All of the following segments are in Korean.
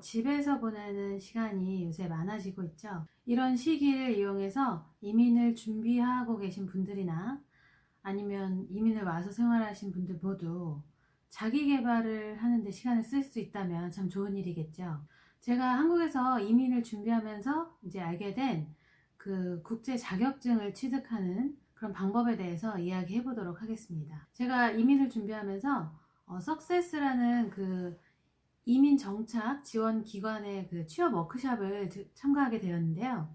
집에서 보내는 시간이 요새 많아지고 있죠. 이런 시기를 이용해서 이민을 준비하고 계신 분들이나 아니면 이민을 와서 생활하신 분들 모두 자기 개발을 하는데 시간을 쓸 수 있다면 참 좋은 일이겠죠. 제가 한국에서 이민을 준비하면서 이제 알게 된 그 국제 자격증을 취득하는 그런 방법에 대해서 이야기해 보도록 하겠습니다. 제가 이민을 준비하면서 어, 석세스라는 그 이민 정착 지원 기관의 그 취업 워크샵을 드- 참가하게 되었는데요.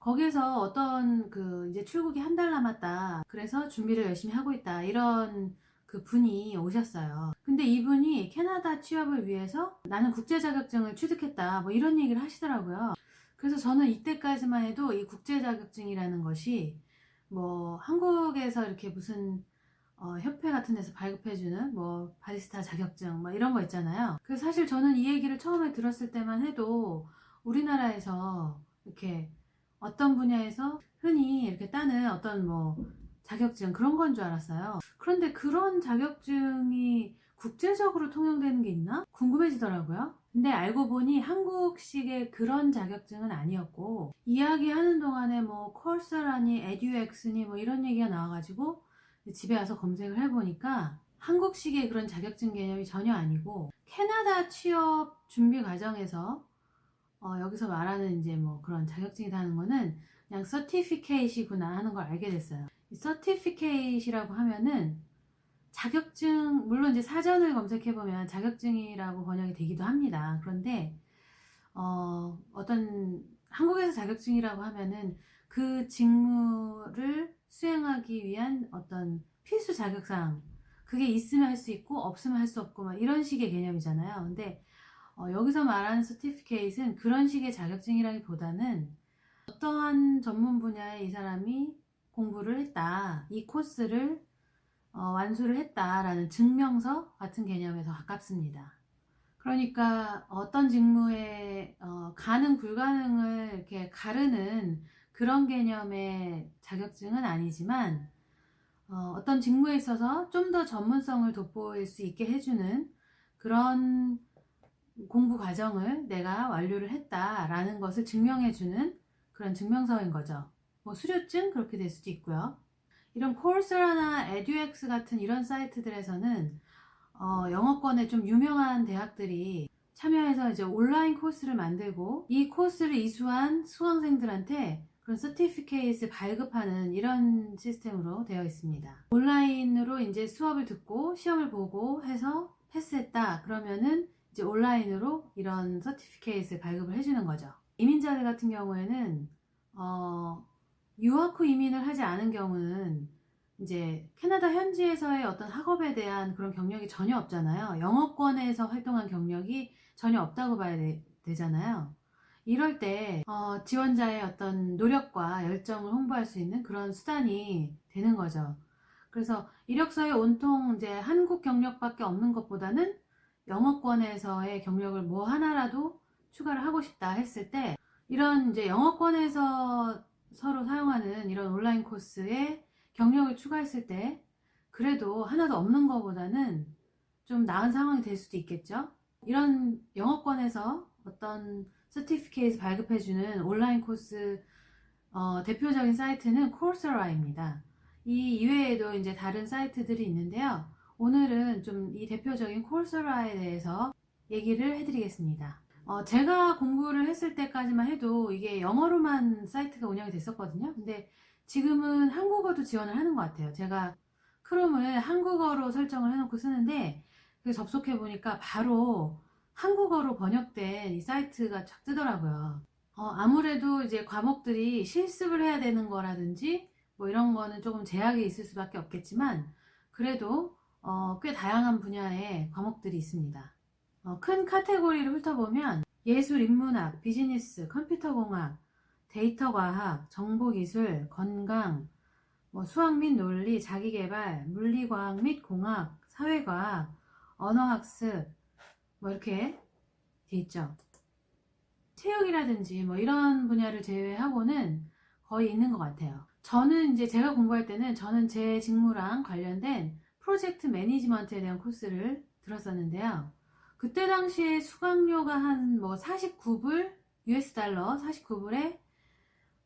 거기에서 어떤 그 이제 출국이 한 달 남았다. 그래서 준비를 열심히 하고 있다. 이런 그 분이 오셨어요. 근데 이분이 캐나다 취업을 위해서 나는 국제 자격증을 취득했다. 뭐 이런 얘기를 하시더라고요. 그래서 저는 이때까지만 해도 이 국제 자격증이라는 것이 뭐 한국에서 이렇게 무슨 어, 협회 같은 데서 발급해주는 뭐 바리스타 자격증 뭐 이런 거 있잖아요. 그래서 사실 저는 이 얘기를 처음에 들었을 때만 해도 우리나라에서 이렇게 어떤 분야에서 흔히 이렇게 따는 어떤 뭐 자격증 그런 건 줄 알았어요. 그런데 그런 자격증이 국제적으로 통용되는 게 있나? 궁금해지더라고요. 근데 알고 보니 한국식의 그런 자격증은 아니었고 이야기하는 동안에 뭐 콜사라니 에듀엑스니 뭐 이런 얘기가 나와가지고 집에 와서 검색을 해보니까 한국식의 그런 자격증 개념이 전혀 아니고 캐나다 취업 준비 과정에서 어, 여기서 말하는 이제 뭐 그런 자격증이다 하는 거는 그냥 서티피케이시구나 하는 걸 알게 됐어요. 이 서티피케이시라고 하면은 자격증 물론 이제 사전을 검색해 보면 자격증이라고 번역이 되기도 합니다. 그런데 어, 어떤 한국에서 자격증이라고 하면은 그 직무를 수행하기 위한 어떤 필수 자격사항 그게 있으면 할 수 있고 없으면 할 수 없고 막 이런 식의 개념이잖아요. 근데 어, 여기서 말하는 서티피케이트는 그런 식의 자격증이라기보다는 어떠한 전문 분야에 이 사람이 공부를 했다, 이 코스를 어, 완수를 했다라는 증명서 같은 개념에 더 가깝습니다. 그러니까 어떤 직무에 어, 가능 불가능을 이렇게 가르는 그런 개념의 자격증은 아니지만 어, 어떤 직무에 있어서 좀 더 전문성을 돋보일 수 있게 해주는 그런 공부 과정을 내가 완료를 했다라는 것을 증명해주는 그런 증명서인 거죠. 뭐 수료증 그렇게 될 수도 있고요. 이런 콜스라나 에듀엑스 같은 이런 사이트들에서는 어, 영어권에 좀 유명한 대학들이 참여해서 이제 온라인 코스를 만들고 이 코스를 이수한 수강생들한테 그런 서티피케이트를 발급하는 이런 시스템으로 되어 있습니다. 온라인으로 이제 수업을 듣고 시험을 보고 해서 패스했다 그러면은 이제 온라인으로 이런 서티피케이트를 발급을 해주는 거죠. 이민자들 같은 경우에는 어, 유학 후 이민을 하지 않은 경우는 이제 캐나다 현지에서의 어떤 학업에 대한 그런 경력이 전혀 없잖아요. 영어권에서 활동한 경력이 전혀 없다고 봐야 되, 잖아요 이럴 때 어, 지원자의 어떤 노력과 열정을 홍보할 수 있는 그런 수단이 되는 거죠. 그래서 이력서에 온통 이제 한국 경력밖에 없는 것보다는 영어권에서의 경력을 뭐 하나라도 추가를 하고 싶다 했을 때 이런 이제 영어권에서 서로 사용하는 이런 온라인 코스에 경력을 추가했을 때 그래도 하나도 없는 것보다는 좀 나은 상황이 될 수도 있겠죠. 이런 영어권에서 어떤 서티피케이트 발급해주는 온라인 코스 어, 대표적인 사이트는 코르세라입니다. 이 이외에도 이제 다른 사이트들이 있는데요. 오늘은 좀 이 대표적인 코르세라에 대해서 얘기를 해드리겠습니다. 어, 제가 공부를 했을 때까지만 해도 이게 영어로만 사이트가 운영이 됐었거든요. 근데 지금은 한국어도 지원을 하는 것 같아요. 제가 크롬을 한국어로 설정을 해놓고 쓰는데 그 접속해 보니까 바로 한국어로 번역된 이 사이트가 쫙 뜨더라고요. 어, 아무래도 이제 과목들이 실습을 해야 되는 거라든지 뭐 이런 거는 조금 제약이 있을 수밖에 없겠지만 그래도 어, 꽤 다양한 분야의 과목들이 있습니다. 어, 큰 카테고리를 훑어보면 예술, 인문학, 비즈니스, 컴퓨터 공학, 데이터 과학, 정보 기술, 건강, 뭐 수학 및 논리, 자기개발, 물리과학 및 공학, 사회과학, 언어학습, 뭐 이렇게 돼 있죠. 체육이라든지 뭐 이런 분야를 제외하고는 거의 있는 것 같아요. 저는 이제 제가 공부할 때는 저는 제 직무랑 관련된 프로젝트 매니지먼트에 대한 코스를 들었었는데요. 그때 당시에 수강료가 한 뭐 49불 US 달러 49불에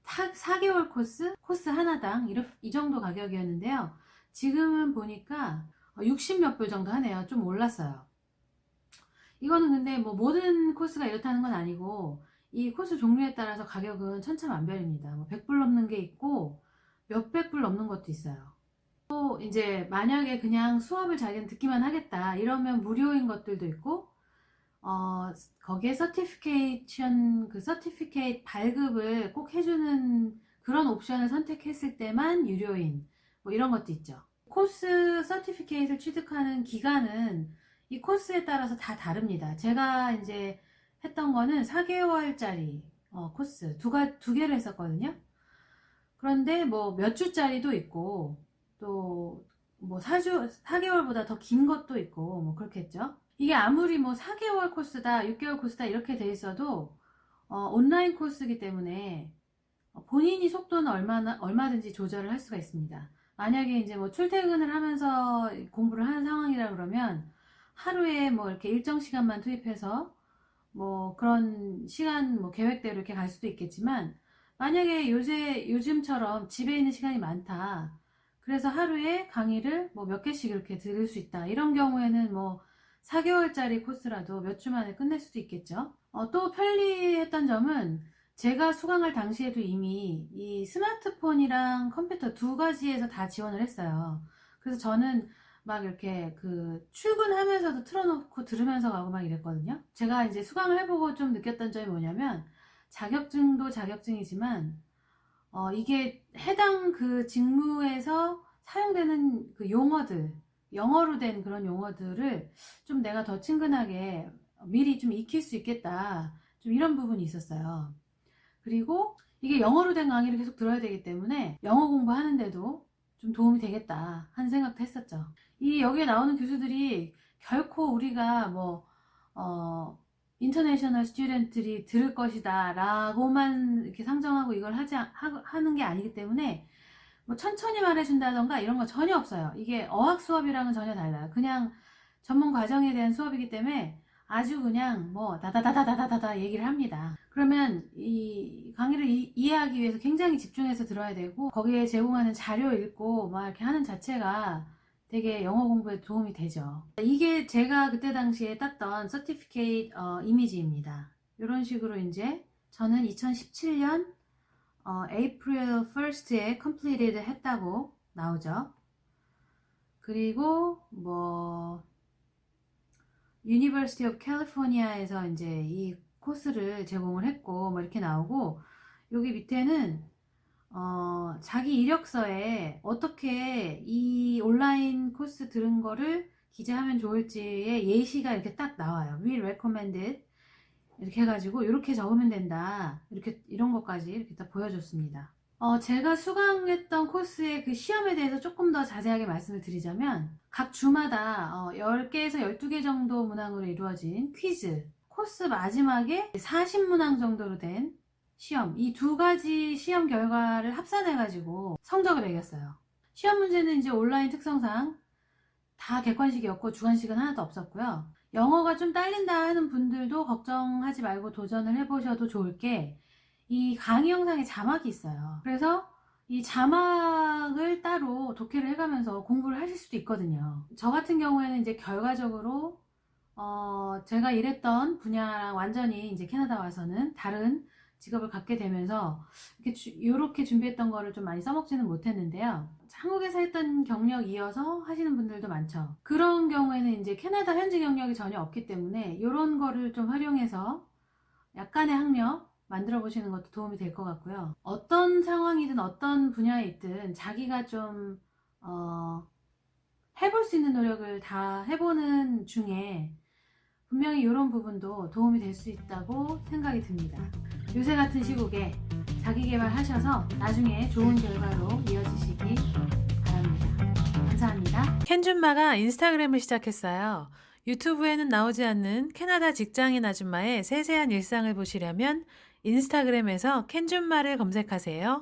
4개월 코스 코스 하나당 이 정도 가격이었는데요. 지금은 보니까 60 몇 불 정도 하네요. 좀 올랐어요. 이거는 근데 뭐 모든 코스가 이렇다는 건 아니고 이 코스 종류에 따라서 가격은 천차만별입니다. 뭐 100불 넘는 게 있고 몇백 불 넘는 것도 있어요. 또 이제 만약에 그냥 수업을 자기는 듣기만 하겠다 이러면 무료인 것들도 있고 어, 거기에 서티피케이션 그 서티피케이트 발급을 꼭 해주는 그런 옵션을 선택했을 때만 유료인 뭐 이런 것도 있죠. 코스 서티피케이트를 취득하는 기간은 이 코스에 따라서 다 다릅니다. 제가 이제 했던 거는 4개월짜리 어, 코스 두, 가, 두 개를 했었거든요. 그런데 뭐 몇 주짜리도 있고 또 뭐 4주, 4개월보다 더 긴 것도 있고 뭐 그렇겠죠. 이게 아무리 뭐 4개월 코스다, 6개월 코스다 이렇게 돼 있어도 어, 온라인 코스이기 때문에 어, 본인이 속도는 얼마나, 얼마든지 조절을 할 수가 있습니다. 만약에 이제 뭐 출퇴근을 하면서 공부를 하는 상황이라 그러면 하루에 뭐 이렇게 일정 시간만 투입해서 뭐 그런 시간 뭐 계획대로 이렇게 갈 수도 있겠지만 만약에 요새 요즘처럼 집에 있는 시간이 많다. 그래서 하루에 강의를 뭐 몇 개씩 이렇게 들을 수 있다. 이런 경우에는 뭐 4개월짜리 코스라도 몇 주 만에 끝낼 수도 있겠죠. 어, 또 편리했던 점은 제가 수강할 당시에도 이미 이 스마트폰이랑 컴퓨터 두 가지에서 다 지원을 했어요. 그래서 저는 막 이렇게 그 출근하면서도 틀어놓고 들으면서 가고 막 이랬거든요. 제가 이제 수강을 해보고 좀 느꼈던 점이 뭐냐면 자격증도 자격증이지만 어, 이게 해당 그 직무에서 사용되는 그 용어들, 영어로 된 그런 용어들을 좀 내가 더 친근하게 미리 좀 익힐 수 있겠다. 좀 이런 부분이 있었어요. 그리고 이게 영어로 된 강의를 계속 들어야 되기 때문에 영어 공부하는데도 좀 도움이 되겠다 하는 생각도 했었죠. 이 여기에 나오는 교수들이 결코 우리가 뭐, 어, 인터내셔널 스튜던트들이 들을 것이다 라고만 이렇게 상정하고 이걸 하지, 하, 하는 게 아니기 때문에 뭐 천천히 말해준다던가 이런 거 전혀 없어요. 이게 어학 수업이랑은 전혀 달라요. 그냥 전문 과정에 대한 수업이기 때문에 아주 그냥 뭐 다다다다다다다 얘기를 합니다. 그러면 이 강의를 이, 이해하기 위해서 굉장히 집중해서 들어야 되고 거기에 제공하는 자료 읽고 막 이렇게 하는 자체가 되게 영어 공부에 도움이 되죠. 이게 제가 그때 당시에 땄던 서티피케이트 어, 이미지입니다. 이런 식으로 이제 저는 2017년 어, April 1st에 completed 했다고 나오죠. 그리고 뭐 University of California에서 이제 이 코스를 제공을 했고 뭐 이렇게 나오고 여기 밑에는 어, 자기 이력서에 어떻게 이 온라인 코스 들은 거를 기재하면 좋을지의 예시가 이렇게 딱 나와요. We recommended 이렇게 해가지고 이렇게 적으면 된다. 이렇게 이런 것까지 이렇게 딱 보여줬습니다. 어, 제가 수강했던 코스의 그 시험에 대해서 조금 더 자세하게 말씀을 드리자면 각 주마다 어, 10개에서 12개 정도 문항으로 이루어진 퀴즈 코스 마지막에 40문항 정도로 된 시험 이 두 가지 시험 결과를 합산해 가지고 성적을 매겼어요. 시험 문제는 이제 온라인 특성상 다 객관식이었고 주관식은 하나도 없었고요. 영어가 좀 딸린다 하는 분들도 걱정하지 말고 도전을 해보셔도 좋을 게 이 강의 영상에 자막이 있어요. 그래서 이 자막을 따로 독해를 해가면서 공부를 하실 수도 있거든요. 저 같은 경우에는 이제 결과적으로 어, 제가 일했던 분야랑 완전히 이제 캐나다 와서는 다른 직업을 갖게 되면서 이렇게, 주, 이렇게 준비했던 거를 좀 많이 써먹지는 못했는데요. 한국에서 했던 경력 이어서 하시는 분들도 많죠. 그런 경우에는 이제 캐나다 현지 경력이 전혀 없기 때문에 이런 거를 좀 활용해서 약간의 학력 만들어 보시는 것도 도움이 될 것 같고요. 어떤 상황이든 어떤 분야에 있든 자기가 좀, 어, 해볼 수 있는 노력을 다 해보는 중에 분명히 이런 부분도 도움이 될 수 있다고 생각이 듭니다. 요새 같은 시국에 자기 개발하셔서 나중에 좋은 결과로 이어지시기 바랍니다. 감사합니다. 켄준마가 인스타그램을 시작했어요. 유튜브에는 나오지 않는 캐나다 직장인 아줌마의 세세한 일상을 보시려면 인스타그램에서 켄준마를 검색하세요.